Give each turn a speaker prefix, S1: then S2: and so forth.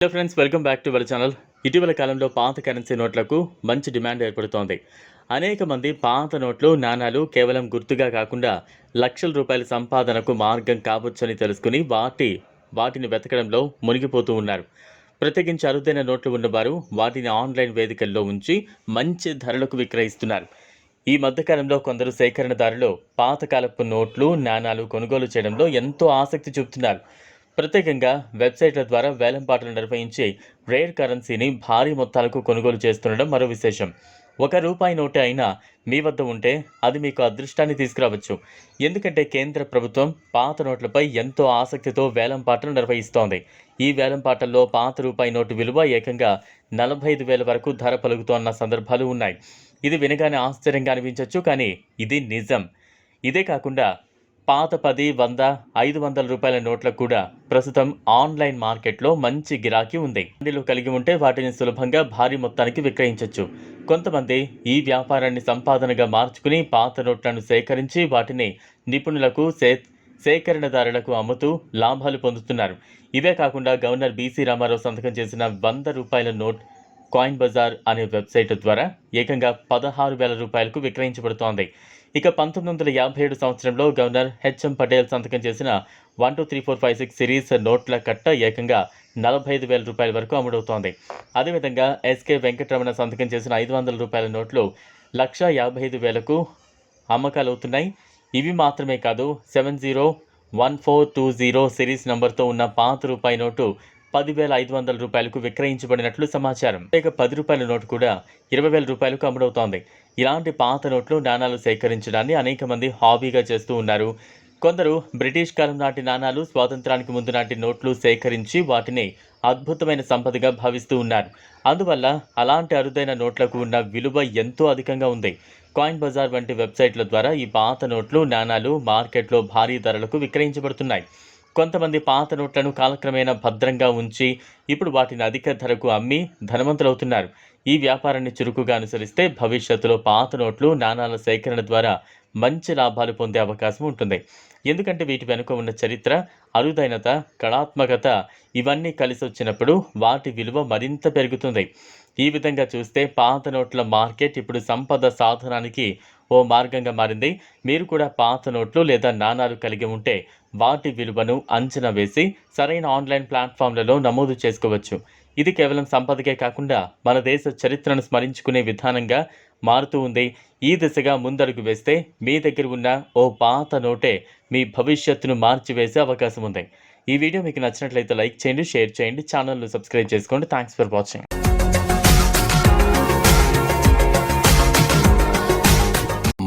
S1: Hello friends welcome back to our channel ఇటీవల కాలంలో పాత కరెన్సీ నోట్లకు మంచి డిమాండ్ ఏర్పడుతోంది. అనేక మంది పాత నోట్లు నాణాలు కేవలం గుర్తుగా కాకుండా లక్షల రూపాయల సంపాదనకు మార్గం కావచ్చని తెలుసుకుని వాటి వాటిని వెతకడంలో మునిగిపోతూ ఉన్నారు. ప్రత్యేకించి అరుదైన నోట్లు ఉన్నవారు వాటిని ఆన్లైన్ వేదికల్లో ఉంచి మంచి ధరలకు విక్రయిస్తున్నారు. ఈ మధ్యకాలంలో కొందరు సేకరణదారులు పాతకాలపు నోట్లు నాణాలు కొనుగోలు చేయడంలో ఎంతో ఆసక్తి చూపుతున్నారు. ప్రత్యేకంగా వెబ్సైట్ల ద్వారా వేలంపాటలు నిర్వహించి రేర్ కరెన్సీని భారీ మొత్తాలకు కొనుగోలు చేస్తుండడం మరో విశేషం. ఒక రూపాయి నోటే అయినా మీ వద్ద ఉంటే అది మీకు అదృష్టాన్ని తీసుకురావచ్చు. ఎందుకంటే కేంద్ర ప్రభుత్వం పాత నోట్లపై ఎంతో ఆసక్తితో వేలంపాటలు నిర్వహిస్తోంది. ఈ వేలంపాటల్లో పాత రూపాయి నోటు విలువ ఏకంగా నలభై ఐదు వేల వరకు ధర పలుకుతోన్న సందర్భాలు ఉన్నాయి. ఇది వినగానే ఆశ్చర్యంగా అనిపించవచ్చు కానీ ఇది నిజం. ఇదే కాకుండా పాత పది వంద ఐదు వందల రూపాయల నోట్లకు కూడా ప్రస్తుతం ఆన్లైన్ మార్కెట్లో మంచి గిరాకీ ఉంది. అందులో కలిగి ఉంటే వాటిని సులభంగా భారీ మొత్తానికి విక్రయించవచ్చు కొంతమంది ఈ వ్యాపారాన్ని సంపాదనగా మార్చుకుని పాత నోట్లను సేకరించి వాటిని నిపుణులకు సే సేకరణదారులకు అమ్ముతూ లాభాలు పొందుతున్నారు. ఇవే కాకుండా గవర్నర్ బీసీ రామారావు సంతకం చేసిన వంద రూపాయల నోట్ కాయిన్ బజార్ అనే వెబ్సైట్ ద్వారా ఏకంగా పదహారు వేల రూపాయలకు విక్రయించబడుతోంది. ఇక పంతొమ్మిది వందల యాభై ఏడు సంవత్సరంలో గవర్నర్ హెచ్ఎం పటేల్ సంతకం చేసిన one two three four five six series నోట్ల కట్ట ఏకంగా నలభై ఐదు వేల రూపాయల వరకు అమ్ముడవుతోంది. అదేవిధంగా ఎస్కే వెంకటరమణ సంతకం చేసిన ఐదు వందల రూపాయల నోట్లు లక్ష యాభై ఐదు వేలకు అమ్మకాలు అవుతున్నాయి ఇవి మాత్రమే కాదు seven zero one four two zero series నంబర్తో ఉన్న పాత రూపాయి నోటు పదివేల ఐదు వందల రూపాయలకు విక్రయించబడినట్లు సమాచారం. ఇక పది రూపాయల నోటు కూడా ఇరవై వేల రూపాయలకు అమ్ముడవుతోంది. ఇలాంటి పాత నోట్లు నాణాలు సేకరించడాన్ని అనేక మంది హాబీగా చేస్తూ ఉన్నారు. కొందరు బ్రిటిష్ కాలం నాటి నాణాలు స్వాతంత్రానికి ముందు నాటి నోట్లు సేకరించి వాటిని అద్భుతమైన సంపదగా భావిస్తూ ఉన్నారు. అందువల్ల అలాంటి అరుదైన నోట్లకు ఉన్న విలువ ఎంతో అధికంగా ఉంది. కాయిన్ బజార్ వంటి వెబ్సైట్ల ద్వారా ఈ పాత నోట్లు నాణాలు మార్కెట్లో భారీ ధరలకు విక్రయించబడుతున్నాయి. కొంతమంది పాత నోట్లను కాలక్రమేణా భద్రంగా ఉంచి ఇప్పుడు వాటిని అధిక ధరకు అమ్మి ధనవంతులవుతున్నారు. ఈ వ్యాపారాన్ని చురుకుగా అనుసరిస్తే భవిష్యత్తులో పాత నోట్లు నాణాల సేకరణ ద్వారా మంచి లాభాలు పొందే అవకాశం ఉంటుంది. ఎందుకంటే వీటి వెనుక ఉన్న చరిత్ర అరుదైనత కళాత్మకత ఇవన్నీ కలిసి వచ్చినప్పుడు వాటి విలువ మరింత పెరుగుతుంది. ఈ విధంగా చూస్తే పాత నోట్ల మార్కెట్ ఇప్పుడు సంపద సాధనానికి ఓ మార్గంగా మారింది. మీరు కూడా పాత నోట్లు లేదా నాణాలు కలిగి ఉంటే వాటి విలువను అంచనా వేసి సరైన ఆన్లైన్ ప్లాట్ఫామ్లలో నమోదు చేసుకోవచ్చు. ఇది కేవలం సంపదకే కాకుండా మన దేశ చరిత్రను స్మరించుకునే విధానంగా మారుతూ ఉంది. ఈ దిశగా ముందడుగు వేస్తే మీ దగ్గర ఉన్న ఓ పాత నోటే మీ భవిష్యత్తును మార్చివేసే అవకాశం ఉంది. ఈ వీడియో మీకు నచ్చినట్లయితే లైక్ చేయండి షేర్ చేయండి ఛానల్ను సబ్స్క్రైబ్ చేసుకోండి. Thanks for watching.